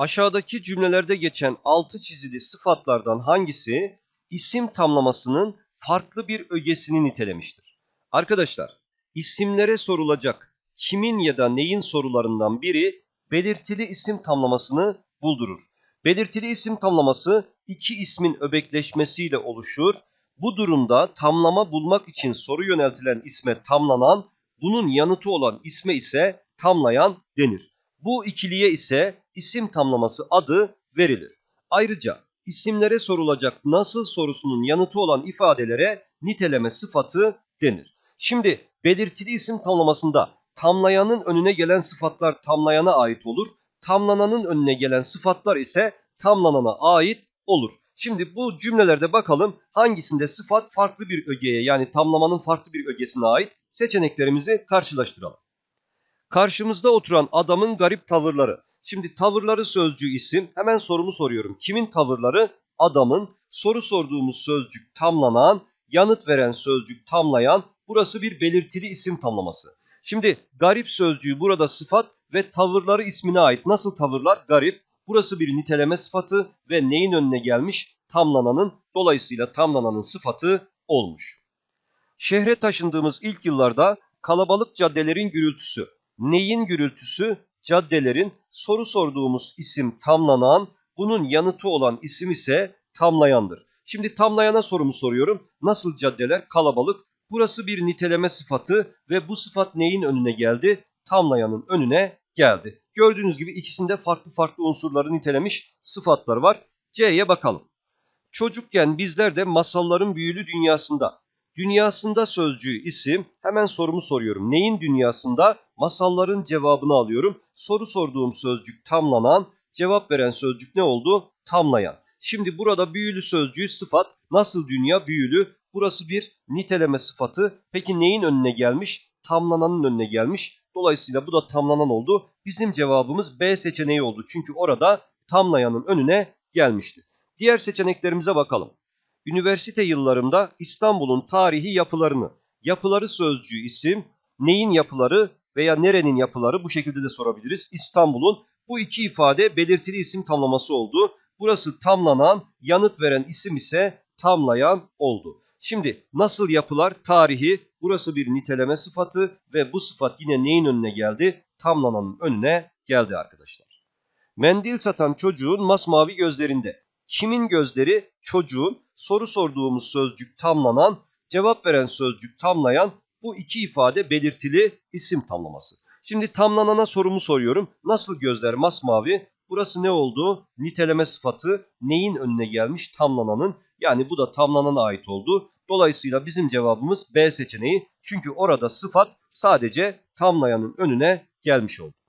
Aşağıdaki cümlelerde geçen altı çizili sıfatlardan hangisi isim tamlamasının farklı bir ögesini nitelemiştir? Arkadaşlar, isimlere sorulacak kimin ya da neyin sorularından biri belirtili isim tamlamasını buldurur. Belirtili isim tamlaması iki ismin öbekleşmesiyle oluşur. Bu durumda tamlama bulmak için soru yöneltilen isme tamlanan, bunun yanıtı olan isme ise tamlayan denir. Bu ikiliye ise isim tamlaması adı verilir. Ayrıca isimlere sorulacak nasıl sorusunun yanıtı olan ifadelere niteleme sıfatı denir. Şimdi belirtili isim tamlamasında tamlayanın önüne gelen sıfatlar tamlayana ait olur. Tamlananın önüne gelen sıfatlar ise tamlanana ait olur. Şimdi bu cümlelerde bakalım hangisinde sıfat farklı bir ögeye yani tamlamanın farklı bir ögesine ait seçeneklerimizi karşılaştıralım. Karşımızda oturan adamın garip tavırları. Şimdi tavırları sözcüğü isim. Hemen sorumu soruyorum. Kimin tavırları? Adamın. Soru sorduğumuz sözcük tamlanan, yanıt veren sözcük tamlayan. Burası bir belirtili isim tamlaması. Şimdi garip sözcüğü burada sıfat ve tavırları ismine ait. Nasıl tavırlar? Garip. Burası bir niteleme sıfatı ve neyin önüne gelmiş? Tamlananın. Dolayısıyla tamlananın sıfatı olmuş. Şehre taşındığımız ilk yıllarda kalabalık caddelerin gürültüsü. Neyin gürültüsü? Caddelerin soru sorduğumuz isim tamlanan, bunun yanıtı olan isim ise tamlayandır. Şimdi tamlayana sorumu soruyorum. Nasıl caddeler? Kalabalık. Burası bir niteleme sıfatı ve bu sıfat neyin önüne geldi? Tamlayanın önüne geldi. Gördüğünüz gibi ikisinde farklı farklı unsurları nitelemiş sıfatlar var. C'ye bakalım. Çocukken bizler de masalların büyülü dünyasında. Dünyasında sözcüğü isim. Hemen sorumu soruyorum. Neyin dünyasında? Masalların cevabını alıyorum. Soru sorduğum sözcük tamlanan, cevap veren sözcük ne oldu? Tamlayan. Şimdi burada büyülü sözcüğü sıfat. Nasıl dünya büyülü? Burası bir niteleme sıfatı. Peki neyin önüne gelmiş? Tamlananın önüne gelmiş. Dolayısıyla bu da tamlanan oldu. Bizim cevabımız B seçeneği oldu. Çünkü orada tamlayanın önüne gelmişti. Diğer seçeneklerimize bakalım. Üniversite yıllarımda İstanbul'un tarihi yapılarını, yapıları sözcüğü isim, neyin yapıları veya nerenin yapıları bu şekilde de sorabiliriz. İstanbul'un bu iki ifade belirtili isim tamlaması oldu. Burası tamlanan, yanıt veren isim ise tamlayan oldu. Şimdi nasıl yapılar? Tarihi, burası bir niteleme sıfatı ve bu sıfat yine neyin önüne geldi? Tamlananın önüne geldi arkadaşlar. Mendil satan çocuğun masmavi gözlerinde. Kimin gözleri? Çocuğun. Soru sorduğumuz sözcük tamlanan, cevap veren sözcük tamlayan bu iki ifade belirtili isim tamlaması. Şimdi tamlanana sorumu soruyorum. Nasıl gözler masmavi? Burası ne oldu? Niteleme sıfatı neyin önüne gelmiş? Tamlananın. Yani bu da tamlanana ait oldu. Dolayısıyla bizim cevabımız B seçeneği. Çünkü orada sıfat sadece tamlayanın önüne gelmiş oldu.